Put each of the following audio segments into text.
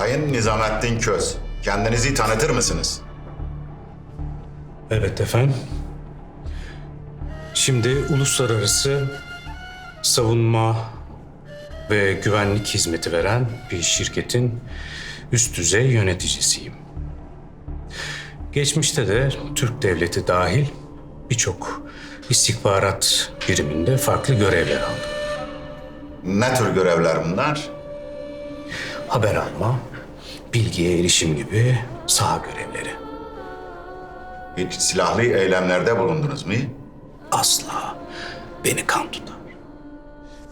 Sayın Nizamettin Köz, kendinizi tanıtır mısınız? Evet efendim. Şimdi uluslararası savunma ve güvenlik hizmeti veren bir şirketin üst düzey yöneticisiyim. Geçmişte de Türk devleti dahil birçok istihbarat biriminde farklı görevler aldım. Ne tür görevler bunlar? Haber alma, bilgiye erişim gibi saha görevleri. Hiç silahlı eylemlerde bulundunuz mu? Asla beni kan tutar.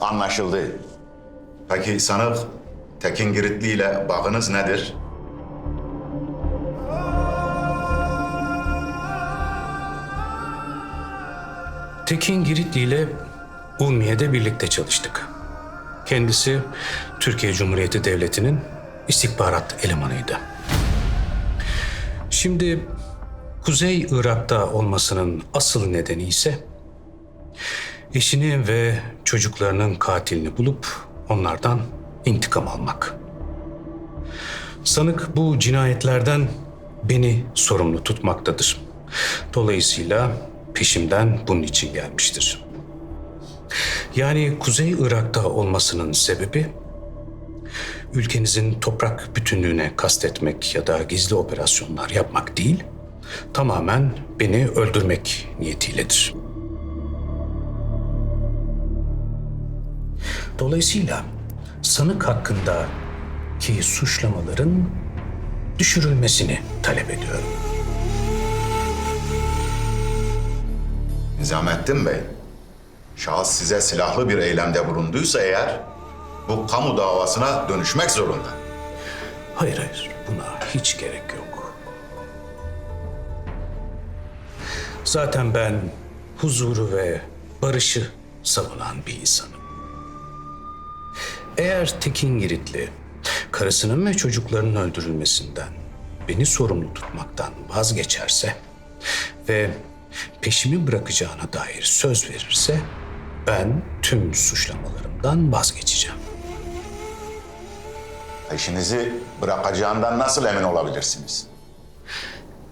Anlaşıldı. Peki sanık Tekin Giritli ile bağınız nedir? Tekin Giritli ile Ulmiye'de birlikte çalıştık. Kendisi Türkiye Cumhuriyeti Devleti'nin istihbarat elemanıydı. Şimdi Kuzey Irak'ta olmasının asıl nedeni ise eşini ve çocuklarının katilini bulup onlardan intikam almak. Sanık bu cinayetlerden beni sorumlu tutmaktadır. Dolayısıyla peşimden bunun için gelmiştir. Yani Kuzey Irak'ta olmasının sebebi ülkenizin toprak bütünlüğüne kastetmek ya da gizli operasyonlar yapmak değil, tamamen beni öldürmek niyetiyledir. Dolayısıyla sanık hakkında ki suçlamaların düşürülmesini talep ediyorum. Nizamettin Bey, şahıs size silahlı bir eylemde bulunduysa eğer, bu kamu davasına dönüşmek zorunda. Hayır hayır buna hiç gerek yok. Zaten ben huzuru ve barışı savunan bir insanım. Eğer Tekin Giritli karısının ve çocuklarının öldürülmesinden beni sorumlu tutmaktan vazgeçerse ve peşimi bırakacağına dair söz verirse ben tüm suçlamalarımdan vazgeçeceğim. İşinizi bırakacağından nasıl emin olabilirsiniz?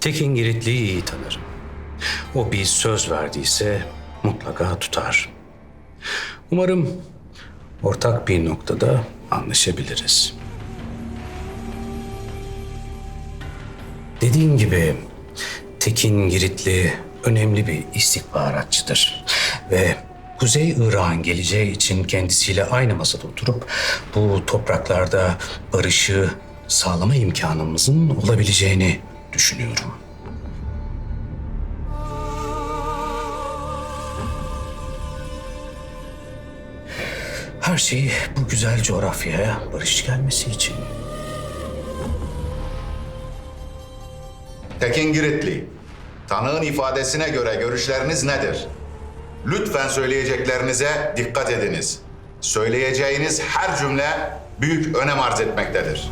Tekin Giritli'yi iyi tanırım. O bir söz verdiyse mutlaka tutar. Umarım ortak bir noktada anlaşabiliriz. Dediğim gibi Tekin Giritli önemli bir istihbaratçıdır. Ve Kuzey Irak'ın geleceği için kendisiyle aynı masada oturup bu topraklarda barışı sağlama imkanımızın olabileceğini düşünüyorum. Her şey bu güzel coğrafyaya barış gelmesi için. Tekin Giritli, tanığın ifadesine göre görüşleriniz nedir? Lütfen söyleyeceklerinize dikkat ediniz. Söyleyeceğiniz her cümle büyük önem arz etmektedir.